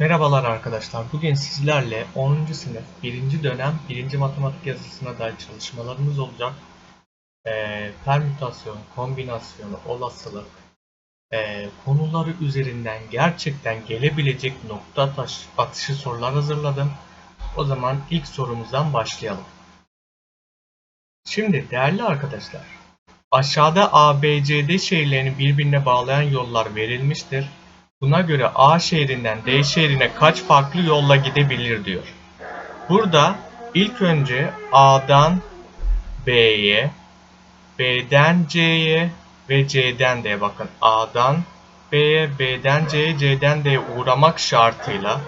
Merhabalar arkadaşlar. Bugün sizlerle 10. sınıf 1. dönem 1. matematik yazısına dair çalışmalarımız olacak. Ee, permütasyon, kombinasyon, olasılık ee, konuları üzerinden gerçekten gelebilecek nokta taş, atışı sorular hazırladım. O zaman ilk sorumuzdan başlayalım. Şimdi değerli arkadaşlar, aşağıda ABCD şehirlerini birbirine bağlayan yollar verilmiştir. Buna göre A şehrinden D şehrine kaç farklı yolla gidebilir diyor. Burada ilk önce A'dan B'ye, B'den C'ye ve C'den D'ye bakın. A'dan B'ye, B'den C'ye, C'den D'ye uğramak şartıyla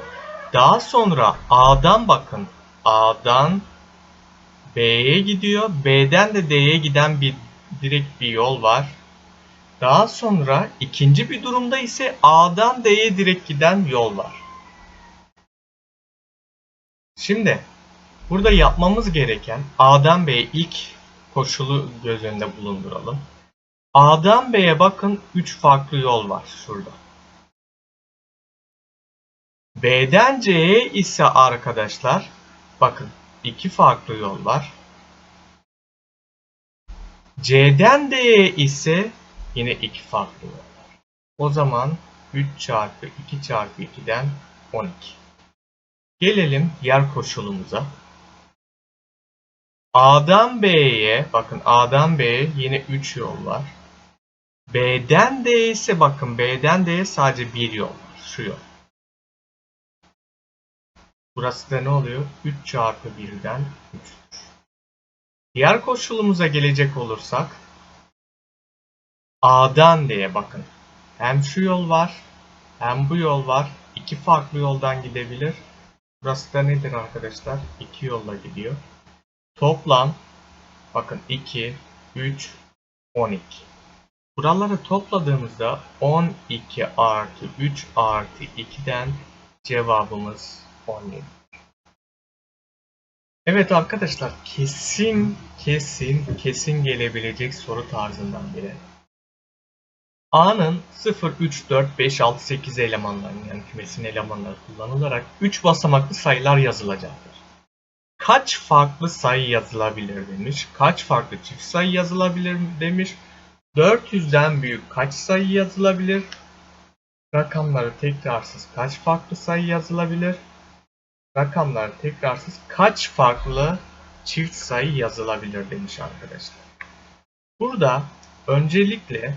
daha sonra A'dan bakın. A'dan B'ye gidiyor. B'den de D'ye giden bir direkt bir yol var. Daha sonra ikinci bir durumda ise A'dan D'ye direkt giden yol var. Şimdi burada yapmamız gereken A'dan B'ye ilk koşulu göz önünde bulunduralım. A'dan B'ye bakın 3 farklı yol var şurada. B'den C'ye ise arkadaşlar bakın 2 farklı yol var. C'den D'ye ise yine 2 farklı var. O zaman 3 çarpı 2 çarpı 2'den 12. Gelelim diğer koşulumuza. A'dan B'ye bakın A'dan B'ye yine 3 yol var. B'den D'ye ise bakın B'den D'ye sadece bir yol var. Şu yol. Burası da ne oluyor? 3 çarpı 1'den 3'tür. Diğer koşulumuza gelecek olursak A'dan D'ye bakın. Hem şu yol var hem bu yol var. İki farklı yoldan gidebilir. Burası da nedir arkadaşlar? İki yolla gidiyor. Toplam bakın 2, 3, 12. Buraları topladığımızda 12 artı 3 artı 2'den cevabımız 17. Evet arkadaşlar kesin kesin kesin gelebilecek soru tarzından biri. A'nın 0, 3, 4, 5, 6, 8 elemanlarının yani kümesin elemanları kullanılarak 3 basamaklı sayılar yazılacaktır. Kaç farklı sayı yazılabilir demiş. Kaç farklı çift sayı yazılabilir demiş. 400'den büyük kaç sayı yazılabilir? Rakamları tekrarsız kaç farklı sayı yazılabilir? Rakamlar tekrarsız kaç farklı çift sayı yazılabilir demiş arkadaşlar. Burada öncelikle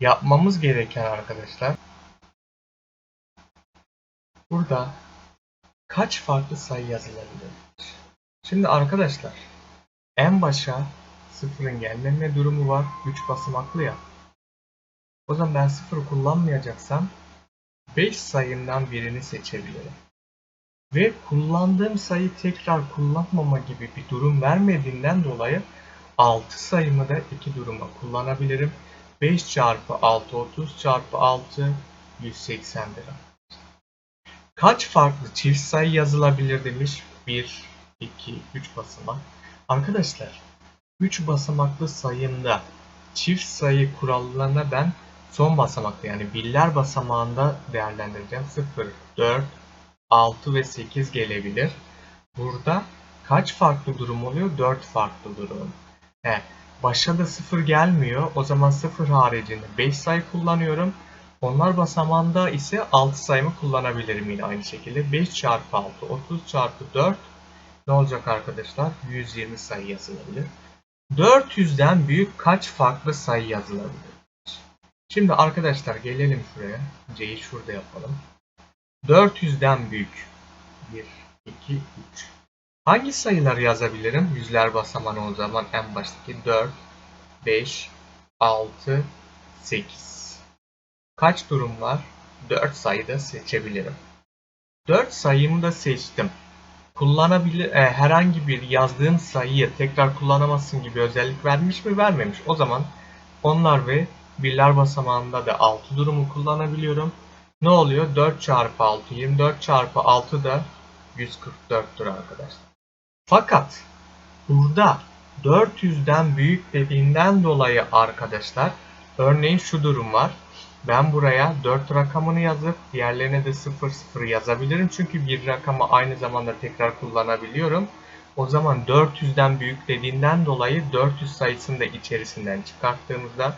yapmamız gereken arkadaşlar burada kaç farklı sayı yazılabilir? Şimdi arkadaşlar en başa sıfırın gelmeme durumu var. 3 basamaklı ya. O zaman ben sıfırı kullanmayacaksam 5 sayımdan birini seçebilirim. Ve kullandığım sayı tekrar kullanmama gibi bir durum vermediğinden dolayı 6 sayımı da iki duruma kullanabilirim. 5 çarpı 6 30 çarpı 6 180 lira. Kaç farklı çift sayı yazılabilir demiş. 1, 2, 3 basamak. Arkadaşlar 3 basamaklı sayımda çift sayı kurallarına ben son basamakta yani birler basamağında değerlendireceğim. 0, 4, 6 ve 8 gelebilir. Burada kaç farklı durum oluyor? 4 farklı durum. He, başa da 0 gelmiyor. O zaman 0 haricinde 5 sayı kullanıyorum. Onlar basamağında ise 6 sayımı kullanabilirim yine aynı şekilde. 5 çarpı 6, 30 çarpı 4 ne olacak arkadaşlar? 120 sayı yazılabilir. 400'den büyük kaç farklı sayı yazılabilir? Şimdi arkadaşlar gelelim şuraya. C'yi şurada yapalım. 400'den büyük. 1, 2, 3. Hangi sayılar yazabilirim? Yüzler basamağı o zaman en baştaki 4, 5, 6, 8. Kaç durum var? 4 sayıda seçebilirim. 4 sayımı da seçtim. Kullanabilir e, herhangi bir yazdığın sayıyı tekrar kullanamazsın gibi özellik vermiş mi? Vermemiş. O zaman onlar ve birler basamağında da 6 durumu kullanabiliyorum. Ne oluyor? 4 çarpı 6, 24 çarpı 6 da 144'tür arkadaşlar. Fakat burada 400'den büyük dediğinden dolayı arkadaşlar örneğin şu durum var. Ben buraya 4 rakamını yazıp diğerlerine de 0 0 yazabilirim. Çünkü bir rakamı aynı zamanda tekrar kullanabiliyorum. O zaman 400'den büyük dediğinden dolayı 400 sayısını da içerisinden çıkarttığımızda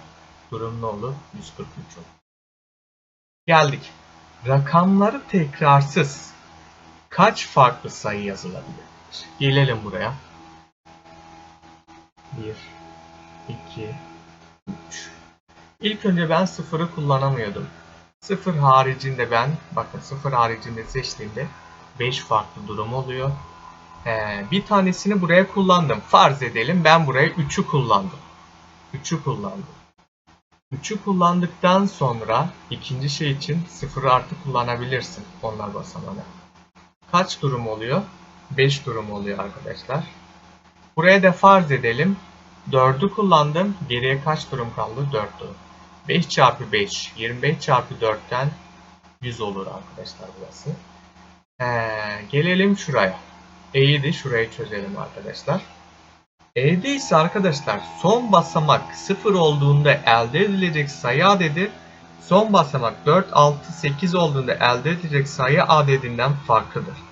durum ne olur? 143 olur. Geldik. Rakamları tekrarsız kaç farklı sayı yazılabilir? Gelelim buraya. 1, 2, 3. İlk önce ben sıfırı kullanamıyordum. Sıfır haricinde ben, bakın sıfır haricinde seçtiğimde 5 farklı durum oluyor. Ee, bir tanesini buraya kullandım. Farz edelim ben buraya 3'ü kullandım. 3'ü kullandım. 3'ü kullandıktan sonra ikinci şey için 0 artı kullanabilirsin onlar basamağına. Kaç durum oluyor? 5 durum oluyor arkadaşlar. Buraya da farz edelim. 4'ü kullandım. Geriye kaç durum kaldı? 4 durum. 5 çarpı 5. 25 çarpı 4'ten 100 olur arkadaşlar burası. Ee, gelelim şuraya. E'yi şurayı çözelim arkadaşlar. E'de ise arkadaşlar son basamak 0 olduğunda elde edilecek sayı adedi son basamak 4, 6, 8 olduğunda elde edilecek sayı adedinden farklıdır.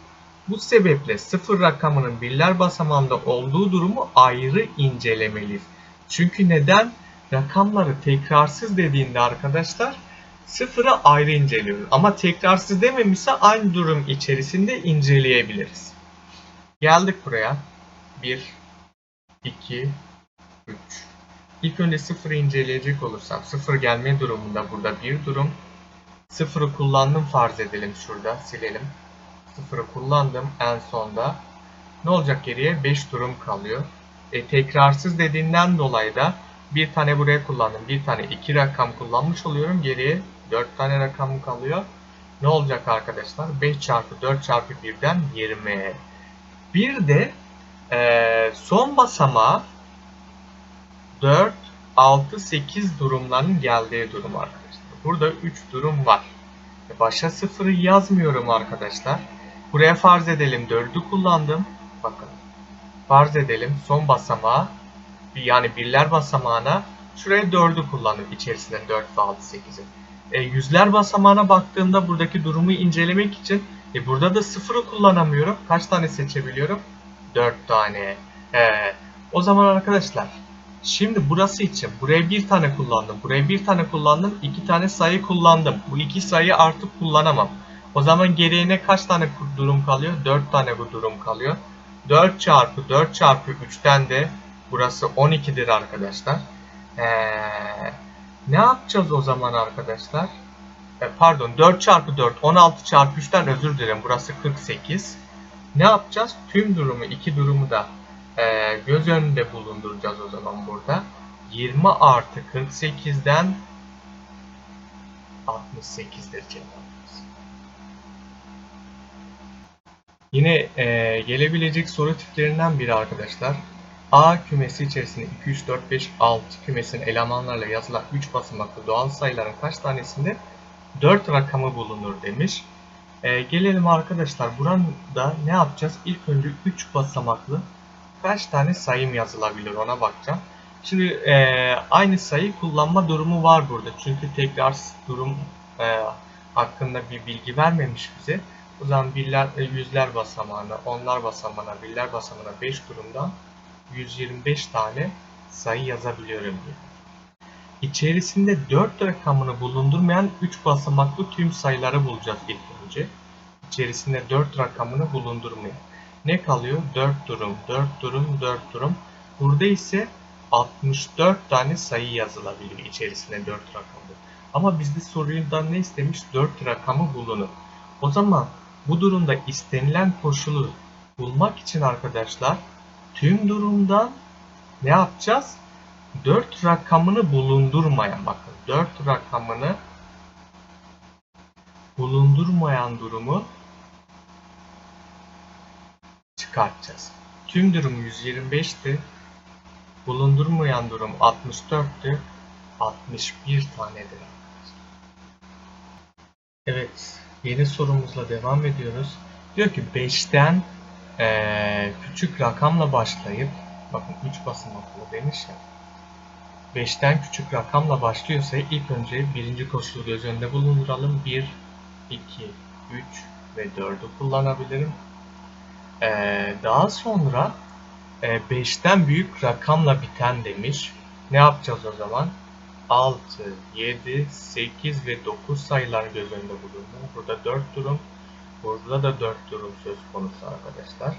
Bu sebeple 0 rakamının birler basamağında olduğu durumu ayrı incelemeliyiz. Çünkü neden? Rakamları tekrarsız dediğinde arkadaşlar sıfırı ayrı inceliyoruz. Ama tekrarsız dememişse aynı durum içerisinde inceleyebiliriz. Geldik buraya. 1, 2, 3. İlk önce sıfırı inceleyecek olursam sıfır gelme durumunda burada bir durum. Sıfırı kullandım farz edelim şurada silelim. Sıfırı kullandım en sonda. Ne olacak geriye? 5 durum kalıyor. E, tekrarsız dediğinden dolayı da bir tane buraya kullandım. Bir tane iki rakam kullanmış oluyorum. Geriye 4 tane rakam kalıyor. Ne olacak arkadaşlar? 5 çarpı 4 çarpı 1'den 20. Bir de e, son basamağı 4, 6, 8 durumların geldiği durum arkadaşlar. Burada 3 durum var. E, başa sıfırı yazmıyorum arkadaşlar. Buraya farz edelim 4'ü kullandım. Bakın. Farz edelim son basamağı yani birler basamağına şuraya 4'ü kullandım. içerisinde 4 ve 6, 8'i. E, yüzler basamağına baktığımda buradaki durumu incelemek için e, burada da 0'ı kullanamıyorum. Kaç tane seçebiliyorum? 4 tane. E, o zaman arkadaşlar şimdi burası için buraya bir tane kullandım. Buraya bir tane kullandım. iki tane sayı kullandım. Bu iki sayı artık kullanamam. O zaman geriye kaç tane durum kalıyor? 4 tane bu durum kalıyor. 4 çarpı 4 çarpı 3'ten de burası 12'dir arkadaşlar. Ee, ne yapacağız o zaman arkadaşlar? E, pardon 4 çarpı 4 16 çarpı 3'ten özür dilerim burası 48. Ne yapacağız? Tüm durumu iki durumu da e, göz önünde bulunduracağız o zaman burada. 20 artı 48'den 68'dir cevabımız. Yine e, gelebilecek soru tiplerinden biri arkadaşlar. A kümesi içerisinde 2, 3, 4, 5, 6 kümesinin elemanlarla yazılan 3 basamaklı doğal sayıların kaç tanesinde 4 rakamı bulunur demiş. E, gelelim arkadaşlar burada ne yapacağız? İlk önce 3 basamaklı kaç tane sayım yazılabilir ona bakacağım. Şimdi e, aynı sayı kullanma durumu var burada. Çünkü tekrar durum e, hakkında bir bilgi vermemiş bize. O zaman birler, yüzler basamağına, onlar basamağına, birler basamağına 5 durumdan 125 tane sayı yazabiliyorum diyor. İçerisinde 4 rakamını bulundurmayan 3 basamaklı tüm sayıları bulacağız ilk önce. İçerisinde 4 rakamını bulundurmayan. Ne kalıyor? 4 durum, 4 durum, 4 durum. Burada ise 64 tane sayı yazılabiliyor içerisinde 4 rakamı. Ama bizde soruyundan ne istemiş? 4 rakamı bulunur. O zaman bu durumda istenilen koşulu bulmak için arkadaşlar tüm durumdan ne yapacağız? 4 rakamını bulundurmayan bakın 4 rakamını bulundurmayan durumu çıkartacağız. Tüm durum 125'ti. Bulundurmayan durum 64'tü. 61 tanedir Evet, yeni sorumuzla devam ediyoruz. Diyor ki 5'ten ee, küçük rakamla başlayıp bakın 3 basamaklı demiş ya 5'ten küçük rakamla başlıyorsa ilk önce birinci koşulu göz önünde bulunduralım. 1, 2, 3 ve 4'ü kullanabilirim. Ee, daha sonra 5'ten büyük rakamla biten demiş. Ne yapacağız o zaman? 6, 7, 8 ve 9 sayılar göz önünde bulundu. Burada 4 durum, burada da 4 durum söz konusu arkadaşlar.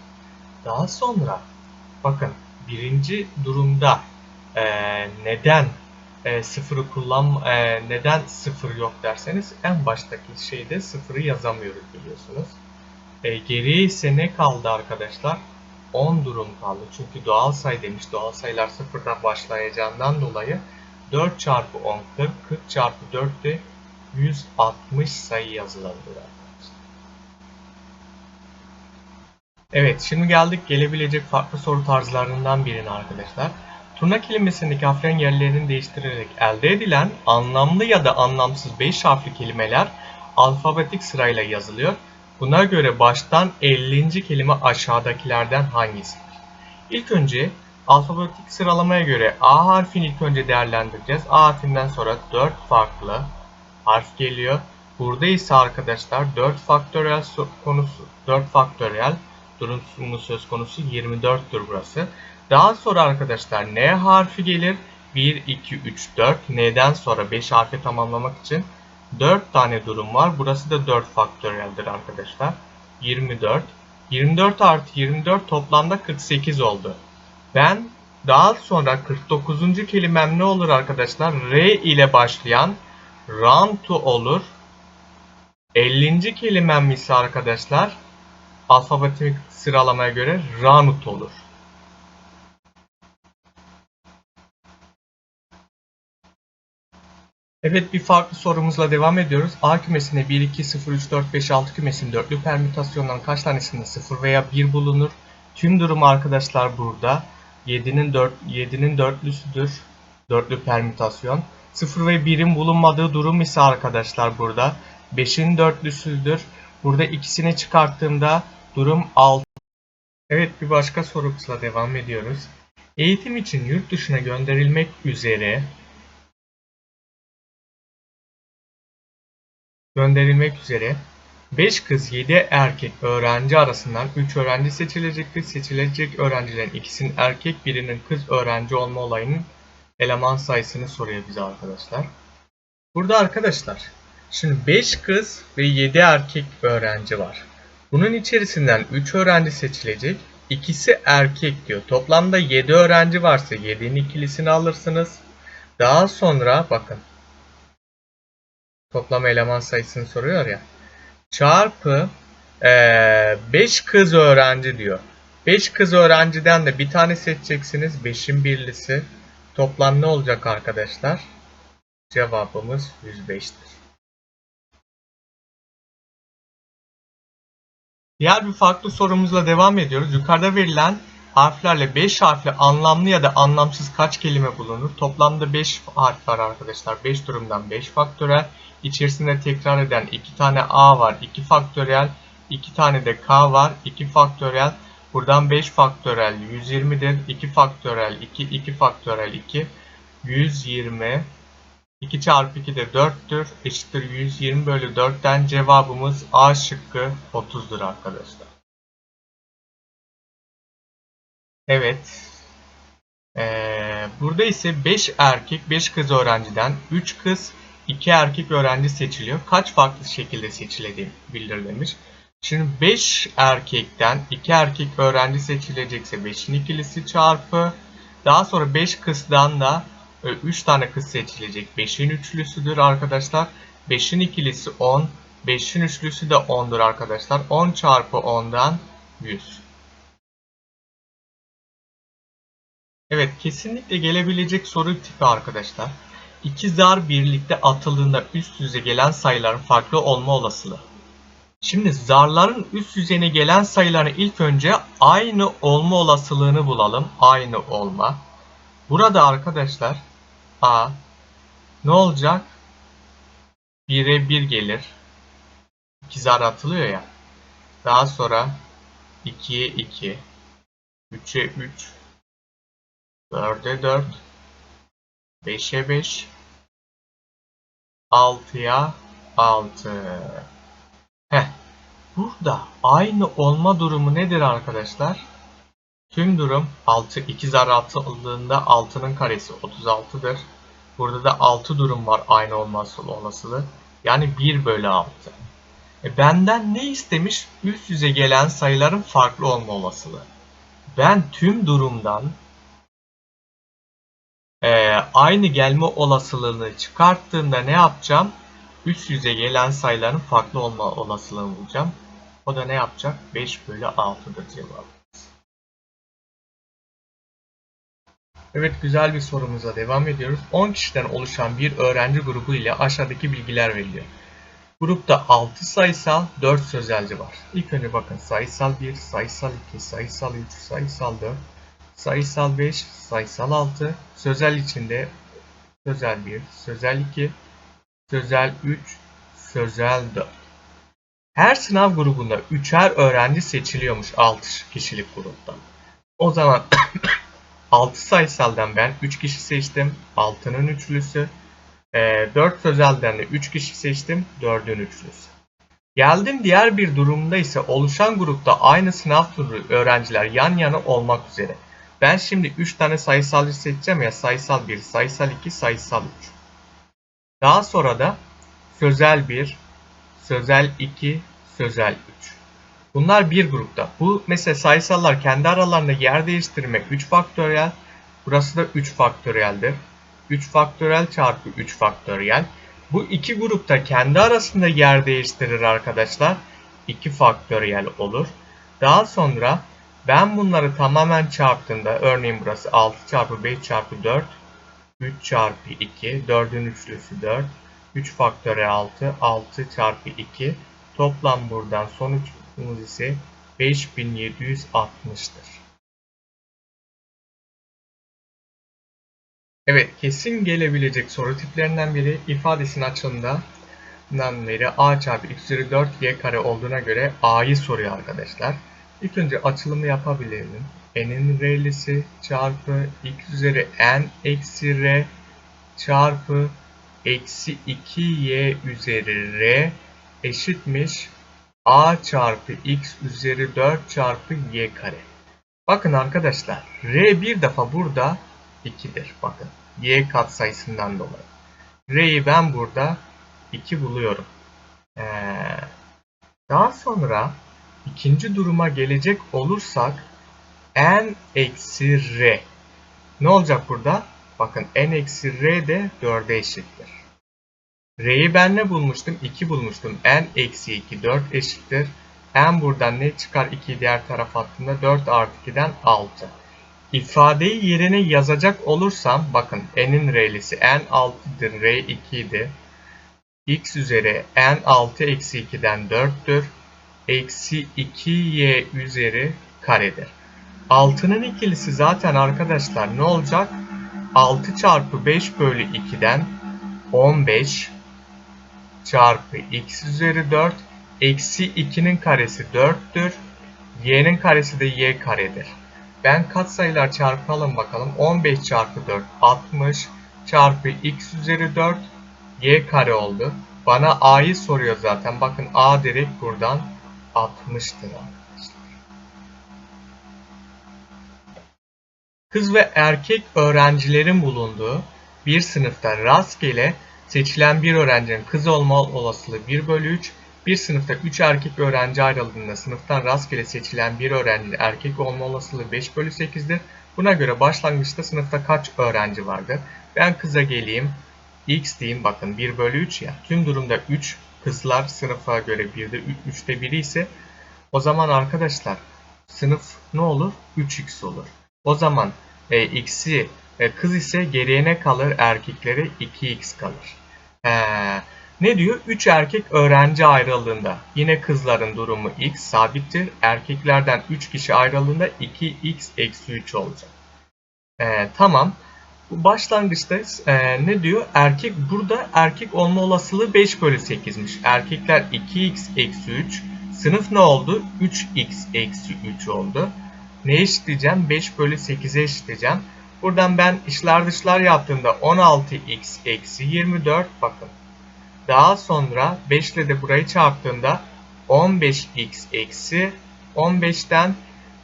Daha sonra bakın birinci durumda e, neden e, sıfırı kullan e, neden sıfır yok derseniz en baştaki şeyde sıfırı yazamıyoruz biliyorsunuz. E, geriye ise ne kaldı arkadaşlar? 10 durum kaldı. Çünkü doğal sayı demiş. Doğal sayılar sıfırdan başlayacağından dolayı 4 çarpı 10 40, 40 çarpı 4 de 160 sayı yazılabilir arkadaşlar. Evet şimdi geldik gelebilecek farklı soru tarzlarından birine arkadaşlar. Turna kelimesindeki harflerin yerlerini değiştirerek elde edilen anlamlı ya da anlamsız 5 harfli kelimeler alfabetik sırayla yazılıyor. Buna göre baştan 50. kelime aşağıdakilerden hangisidir? İlk önce alfabetik sıralamaya göre A harfini ilk önce değerlendireceğiz. A harfinden sonra 4 farklı harf geliyor. Burada ise arkadaşlar 4 faktöriyel konusu 4 faktöriyel durumu söz konusu 24'tür burası. Daha sonra arkadaşlar N harfi gelir. 1, 2, 3, 4. N'den sonra 5 harfi tamamlamak için 4 tane durum var. Burası da 4 faktöriyeldir arkadaşlar. 24. 24 artı 24 toplamda 48 oldu. Ben daha sonra 49. kelimem ne olur arkadaşlar? R ile başlayan rantu olur. 50. kelimem ise arkadaşlar alfabetik sıralamaya göre ranut olur. Evet bir farklı sorumuzla devam ediyoruz. A kümesinde 1, 2, 0, 3, 4, 5, 6 kümesinin dörtlü permütasyonların kaç tanesinde 0 veya 1 bulunur? Tüm durum arkadaşlar burada. 7'nin 4 7'nin dörtlüsüdür. Dörtlü permütasyon. 0 ve 1'in bulunmadığı durum ise arkadaşlar burada 5'in dörtlüsüdür. Burada ikisini çıkarttığımda durum 6. Evet bir başka sorumuzla devam ediyoruz. Eğitim için yurt dışına gönderilmek üzere gönderilmek üzere 5 kız 7 erkek öğrenci arasından 3 öğrenci seçilecektir. Seçilecek öğrencilerin ikisinin erkek birinin kız öğrenci olma olayının eleman sayısını soruyor bize arkadaşlar. Burada arkadaşlar şimdi 5 kız ve 7 erkek öğrenci var. Bunun içerisinden 3 öğrenci seçilecek. İkisi erkek diyor. Toplamda 7 öğrenci varsa 7'nin ikilisini alırsınız. Daha sonra bakın toplam eleman sayısını soruyor ya. Çarpı 5 kız öğrenci diyor. 5 kız öğrenciden de bir tane seçeceksiniz. 5'in birlisi. Toplam ne olacak arkadaşlar? Cevabımız 105'tir. Diğer bir farklı sorumuzla devam ediyoruz. Yukarıda verilen harflerle 5 harfli anlamlı ya da anlamsız kaç kelime bulunur? Toplamda 5 harf var arkadaşlar. 5 durumdan 5 faktörel. İçerisinde tekrar eden 2 tane A var. 2 faktörel. 2 tane de K var. 2 faktörel. Buradan 5 faktörel 120'dir. 2 faktörel 2, 2 faktörel 2. 120 2 çarpı 2 de 4'tür. Eşittir 120 bölü 4'ten cevabımız A şıkkı 30'dur arkadaşlar. Evet. Ee, burada ise 5 erkek 5 kız öğrenciden 3 kız 2 erkek öğrenci seçiliyor. Kaç farklı şekilde seçildiği bildirilmiş. Şimdi 5 erkekten 2 erkek öğrenci seçilecekse 5'in ikilisi çarpı daha sonra 5 kızdan da 3 tane kız seçilecek. 5'in üçlüsüdür arkadaşlar. 5'in ikilisi 10. 5'in üçlüsü de 10'dur arkadaşlar. 10 çarpı 10'dan 100. Evet kesinlikle gelebilecek soru tipi arkadaşlar. İki zar birlikte atıldığında üst yüze gelen sayıların farklı olma olasılığı. Şimdi zarların üst yüzeyine gelen sayıların ilk önce aynı olma olasılığını bulalım. Aynı olma. Burada arkadaşlar A ne olacak? 1'e 1 gelir. 2 zar atılıyor ya. Daha sonra 2'ye 2, 3'e 3, 4'e 4, 5'e 5. 6'ya 6. Heh. Burada aynı olma durumu nedir arkadaşlar? Tüm durum 6 2 zarı atıldığında 6'nın karesi 36'dır. Burada da 6 durum var aynı olması olasılığı. Yani 1 bölü 6. E benden ne istemiş? Üst yüze gelen sayıların farklı olma olasılığı. Ben tüm durumdan e, aynı gelme olasılığını çıkarttığımda ne yapacağım? Üst yüze gelen sayıların farklı olma olasılığını bulacağım. O da ne yapacak? 5 bölü 6'dır cevabı. Evet güzel bir sorumuza devam ediyoruz. 10 kişiden oluşan bir öğrenci grubu ile aşağıdaki bilgiler veriliyor. Grupta 6 sayısal, 4 sözelci var. İlk önce bakın sayısal 1, sayısal 2, sayısal 3, sayısal 4, sayısal 5, sayısal 6, sözel içinde sözel 1, sözel 2, sözel 3, sözel 4. Her sınav grubunda 3'er öğrenci seçiliyormuş 6 kişilik gruptan. O zaman 6 sayısaldan ben 3 kişi seçtim. 6'nın üçlüsü. E, 4 sözelden de 3 kişi seçtim. 4'ün üçlüsü. Geldim diğer bir durumda ise oluşan grupta aynı sınav turu öğrenciler yan yana olmak üzere. Ben şimdi 3 tane sayısalcı seçeceğim ya sayısal 1, sayısal 2, sayısal 3. Daha sonra da sözel 1, sözel 2, sözel 3. Bunlar bir grupta. Bu mesela sayısallar kendi aralarında yer değiştirmek 3 faktöriyel. Burası da 3 faktöriyeldir. 3 faktöriyel çarpı 3 faktöriyel. Bu iki grupta kendi arasında yer değiştirir arkadaşlar. 2 faktöriyel olur. Daha sonra ben bunları tamamen çarptığımda örneğin burası 6 çarpı 5 çarpı 4 3 çarpı 2 4'ün üçlüsü 4 3 faktöriyel 6 6 çarpı 2 toplam buradan Hakkımız ise 5760'tır. Evet, kesin gelebilecek soru tiplerinden biri ifadesinin açılımından beri a çarpı x üzeri 4y kare olduğuna göre a'yı soruyor arkadaşlar. İlk önce açılımı yapabilirim. n'in r'lisi çarpı x üzeri n eksi r çarpı eksi 2y üzeri r eşitmiş a çarpı x üzeri 4 çarpı y kare. Bakın arkadaşlar r bir defa burada 2'dir. Bakın y katsayısından dolayı. r'yi ben burada 2 buluyorum. Ee, daha sonra ikinci duruma gelecek olursak n eksi r. Ne olacak burada? Bakın n eksi r de 4'e eşittir. R'yi ben ne bulmuştum? 2 bulmuştum. N eksi 2 4 eşittir. N buradan ne çıkar 2 diğer taraf attığında 4 artı 2'den 6. İfadeyi yerine yazacak olursam bakın n'in r'lisi n 6'dır r 2 idi. x üzeri n 6 eksi 2'den 4'tür. Eksi 2y üzeri karedir. 6'nın ikilisi zaten arkadaşlar ne olacak? 6 çarpı 5 bölü 2'den 15 çarpı x üzeri 4 eksi 2'nin karesi 4'tür. y'nin karesi de y karedir. Ben katsayılar çarpalım bakalım. 15 çarpı 4 60 çarpı x üzeri 4 y kare oldu. Bana a'yı soruyor zaten. Bakın a direkt buradan 60'tır arkadaşlar. Kız ve erkek öğrencilerin bulunduğu bir sınıfta rastgele Seçilen bir öğrencinin kız olma olasılığı 1 bölü 3. Bir sınıfta 3 erkek öğrenci ayrıldığında sınıftan rastgele seçilen bir öğrencinin erkek olma olasılığı 5 bölü 8'dir. Buna göre başlangıçta sınıfta kaç öğrenci vardır? Ben kıza geleyim. X diyeyim bakın 1 bölü 3 ya. Tüm durumda 3 kızlar sınıfa göre 1'de 3'te biri ise o zaman arkadaşlar sınıf ne olur? 3x olur. O zaman e, x'i e, kız ise geriye ne kalır? Erkeklere 2x kalır. Ee, ne diyor? 3 erkek öğrenci ayrıldığında yine kızların durumu x sabittir. Erkeklerden 3 kişi ayrıldığında 2x eksi 3 olacak. Ee, tamam. Bu başlangıçta e, ne diyor? Erkek burada erkek olma olasılığı 5 bölü 8'miş. Erkekler 2x eksi 3. Sınıf ne oldu? 3x eksi 3 oldu. Ne eşitleyeceğim? 5 bölü 8'e eşitleyeceğim. Buradan ben işler dışlar yaptığımda 16x eksi 24 bakın. Daha sonra 5 ile de burayı çarptığımda 15x eksi 15'ten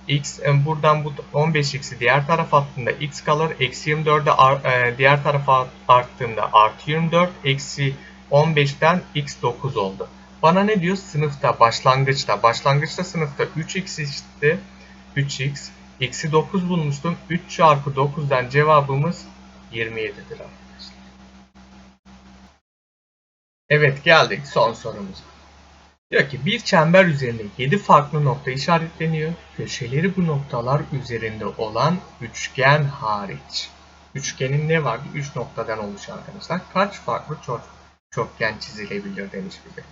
x e, buradan bu 15x'i diğer tarafa attığında x kalır. Eksi 24'e ar- e, diğer tarafa arttığında artı 24 eksi 15'ten x 9 oldu. Bana ne diyor? Sınıfta, başlangıçta. Başlangıçta sınıfta 3x eşitti. 3x. X'i 9 bulmuştum. 3 çarpı 9'dan cevabımız 27'dir arkadaşlar. Evet geldik son sorumuza. Diyor ki bir çember üzerinde 7 farklı nokta işaretleniyor. Köşeleri bu noktalar üzerinde olan üçgen hariç. Üçgenin ne vardı? 3 noktadan oluşan arkadaşlar. Kaç farklı çok, çokgen çizilebilir demiş bize.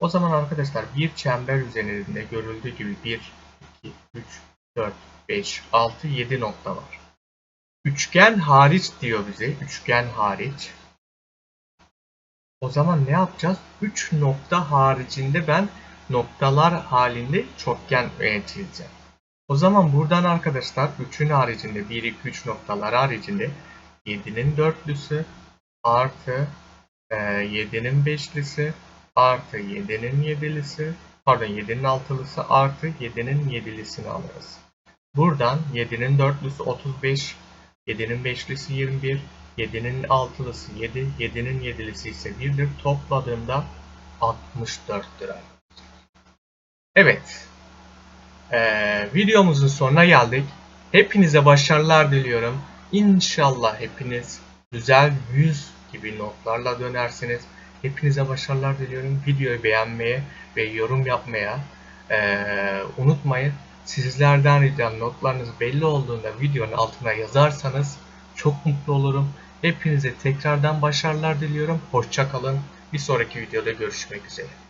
O zaman arkadaşlar bir çember üzerinde görüldüğü gibi 1, 2, 3, 4, 5, 6, 7 nokta var. Üçgen hariç diyor bize. Üçgen hariç. O zaman ne yapacağız? 3 nokta haricinde ben noktalar halinde çokgen çizeceğim. O zaman buradan arkadaşlar 3'ün haricinde 1, 2, 3 noktalar haricinde 7'nin dörtlüsü artı e, 7'nin beşlisi artı 7'nin yedilisi pardon 7'nin altılısı artı 7'nin yedilisini alırız. Buradan 7'nin dörtlüsü 35, 7'nin beşlisi 21, 7'nin altılısı 7, 7'nin yedilisi ise 1'dir. Topladığımda 64'tür. Evet. Ee, videomuzun sonuna geldik. Hepinize başarılar diliyorum. İnşallah hepiniz güzel 100 gibi notlarla dönersiniz. Hepinize başarılar diliyorum. Videoyu beğenmeye ve yorum yapmaya ee, unutmayın. Sizlerden ricam notlarınız belli olduğunda videonun altına yazarsanız çok mutlu olurum. Hepinize tekrardan başarılar diliyorum. Hoşçakalın. Bir sonraki videoda görüşmek üzere.